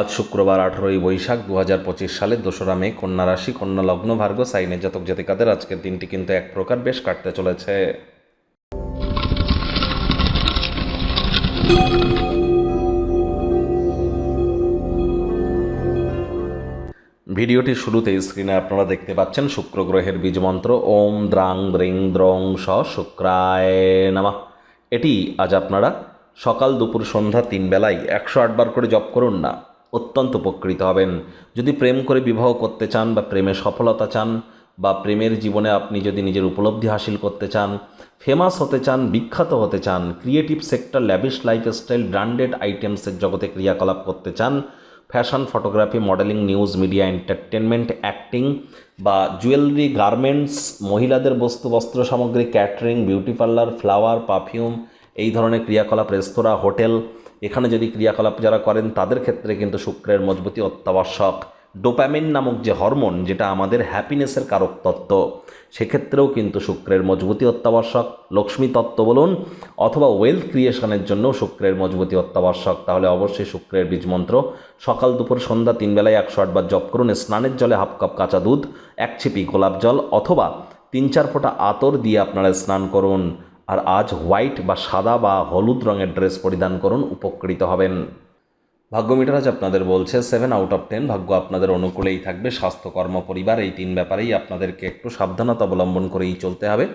আজ শুক্রবার আঠেরোই বৈশাখ দু হাজার পঁচিশ সালের দোসরা মে, কন্যা রাশি, কন্যা লগ্ন, ভার্গ, সাইনের জাতক জাতিকাদের আজকের দিনটি কিন্তু এক প্রকার বেশ কাটতে চলেছে। ভিডিওটির শুরুতে স্ক্রিনে আপনারা দেখতে পাচ্ছেন শুক্র গ্রহের বীজ মন্ত্র, ওম দ্রাং দ্রিং দ্রং স শুক্রায় নামা। এটি আজ আপনারা সকাল দুপুর সন্ধ্যা তিন বেলায় একশো আটবার করে জপ করুন না। অত্যন্ত উপকৃত হবেন। যদি প্রেম করে বিবাহ করতে চান বা প্রেমে সফলতা চান বা প্রেমের জীবনে আপনি যদি নিজের উপলব্ধি হাসিল করতে চান ফেমাস হতে চান, বিখ্যাত হতে চান creative sector lavish lifestyle branded আইটেমসের জগতে ক্রিয়াকলাপ করতে চান fashion photography modelling news media entertainment acting বা জুয়েলারি গার্মেন্টস মহিলাদের বস্তু, বস্ত্র সামগ্রী catering beauty parlour flower perfume এই ধরনের ক্রিয়াকলাপ রেস্তোরাঁ হোটেল এখানে যদি ক্রিয়াকলাপ যারা করেন, তাদের ক্ষেত্রে কিন্তু শুক্রের মজবুতি অত্যাবশ্যক। ডোপ্যামিন নামক যে হরমোন, যেটা আমাদের হ্যাপিনেসের কারক তত্ত্ব, সেক্ষেত্রেও কিন্তু শুক্রের মজবুতি অত্যাবশ্যক। লক্ষ্মী তত্ত্ব বলুন, অথবা ওয়েলথ ক্রিয়েশনের জন্য শুক্রের মজবুতি অত্যাবশ্যক। তাহলে অবশ্যই শুক্রের বীজ মন্ত্র, সকাল, দুপুর, সন্ধ্যা, তিন বেলায় একশো আটবার জপ করুন, স্নানের জলে হাফ কাপ কাঁচা দুধ, এক ছিপি গোলাপ জল, অথবা তিন চার ফোঁটা আতর দিয়ে আপনারা স্নান করুন। আর আজ হোয়াইট বা সাদা বা হলুদ রঙের ড্রেস পরিধান করুন, উপকৃত হবেন। ভাগ্য মিটার আজ আপনাদের বলছে সেভেন আউট অফ টেন ভাগ্য আপনাদের অনুকূলেই থাকবে। স্বাস্থ্য, কর্ম, পরিবার, এই তিন ব্যাপারেই আপনাদেরকে একটু সাবধানতা অবলম্বন করেই চলতে হবে।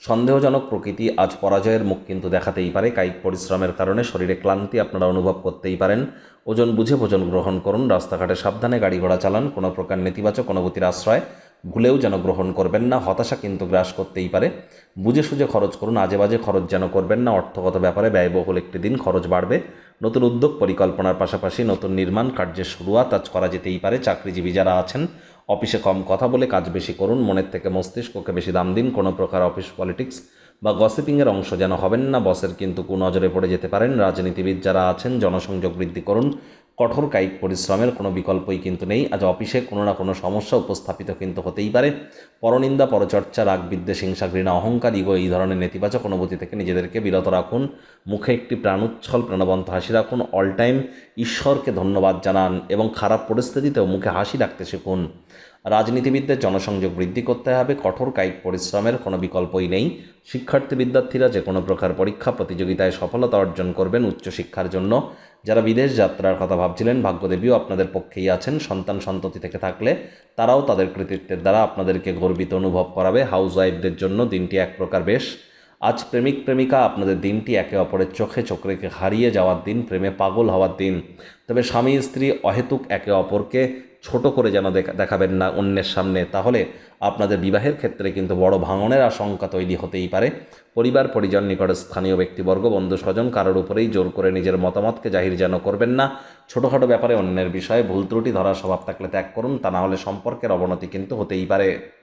সন্দেহজনক প্রকৃতি আজ পরাজয়ের মুখ কিন্তু দেখাতেই পারে। কায়িক পরিশ্রমের কারণে শরীরে ক্লান্তি আপনারা অনুভব করতেই পারেন। ওজন বুঝে ভোজন গ্রহণ করুন। রাস্তাঘাটে সাবধানে গাড়ি ঘোড়া চালান। কোনো প্রকার নেতিবাচক অনুভূতির আশ্রয়। ভুলেও যেন গ্রহণ করবেন না, হতাশা কিন্তু গ্রাস করতেই পারে। বুঝে সুঝে খরচ করুন আজে বাজে খরচ যেন করবেন না, অর্থগত ব্যাপারে ব্যয়বহুল একটি দিন খরচ বাড়বে। নতুন উদ্যোগ পরিকল্পনার পাশাপাশি নতুন নির্মাণ কার্যের শুরুয়াত আজ করা যেতেই পারে। চাকরিজীবী যারা আছেন, অফিসে কম কথা বলে কাজ বেশি করুন, মনের থেকে মস্তিষ্ককে বেশি দাম দিন, কোনো প্রকার অফিস পলিটিক্স বা গসিপিংয়ের অংশ যেন হবেন না, বসের কিন্তু কুনজরে পড়ে যেতে পারেন। রাজনীতিবিদ যারা আছেন, জনসংযোগ বৃদ্ধি করুন কঠোর কায়িক পরিশ্রমের কোনো বিকল্পই কিন্তু নেই। আজ অফিসে কোনো না কোনো সমস্যা উপস্থাপিত কিন্তু হতেই পারে। পরনিন্দা, পরচর্চা রাগ বিদ্বেষ হিংসা, ঘৃণা, অহংকার, ইগো এই ধরনের নেতিবাচক অনুভূতি থেকে নিজেদেরকে বিরত রাখুন। মুখে একটি প্রাণোচ্ছল, প্রাণবন্ত হাসি রাখুন। অল টাইম ঈশ্বরকে ধন্যবাদ জানান এবং খারাপ পরিস্থিতিতেও মুখে হাসি রাখতে শিখুন। রাজনীতিবিদদের জনসংযোগ বৃদ্ধি করতে হবে, কঠোর কায়িক পরিশ্রমের কোনো বিকল্পই নেই। শিক্ষার্থী বিদ্যার্থীরা যে কোনো প্রকার পরীক্ষা প্রতিযোগিতায় সফলতা অর্জন করবেন উচ্চশিক্ষার জন্য। যারা বিদেশ যাত্রার কথা ভাবছিলেন, ভাগ্যদেবীও আপনাদের পক্ষেই আছেন। সন্তান সন্ততি থেকে থাকলে তারাও তাদের কৃতিত্বের দ্বারা আপনাদেরকে গর্বিত অনুভব করাবে। হাউস ওয়াইফদের জন্য দিনটি এক প্রকার বেশ। আজ প্রেমিক প্রেমিকা, আপনাদের দিনটি একে অপরের চোখে চোখ রেখে হারিয়ে যাওয়ার দিন, প্রেমে পাগল হওয়ার দিন। তবে স্বামী স্ত্রী অহেতুক একে অপরকে ছোট করে যেন দেখা, দেখাবেন না অন্যের সামনে, তাহলে আপনাদের বিবাহের ক্ষেত্রে কিন্তু বড় ভাঙনের আশঙ্কা তৈরি হতেই পারে। পরিবার পরিজন নিকট স্থানীয় ব্যক্তিবর্গ, বন্ধু স্বজন কারোর উপরেই জোর করে নিজের মতামতকে জাহির যেন করবেন না। ছোটোখাটো ব্যাপারে অন্যের বিষয়ে ভুল ত্রুটি ধরার স্বভাব থাকলে ত্যাগ করুন, তা না হলে সম্পর্কের অবনতি কিন্তু হতেই পারে।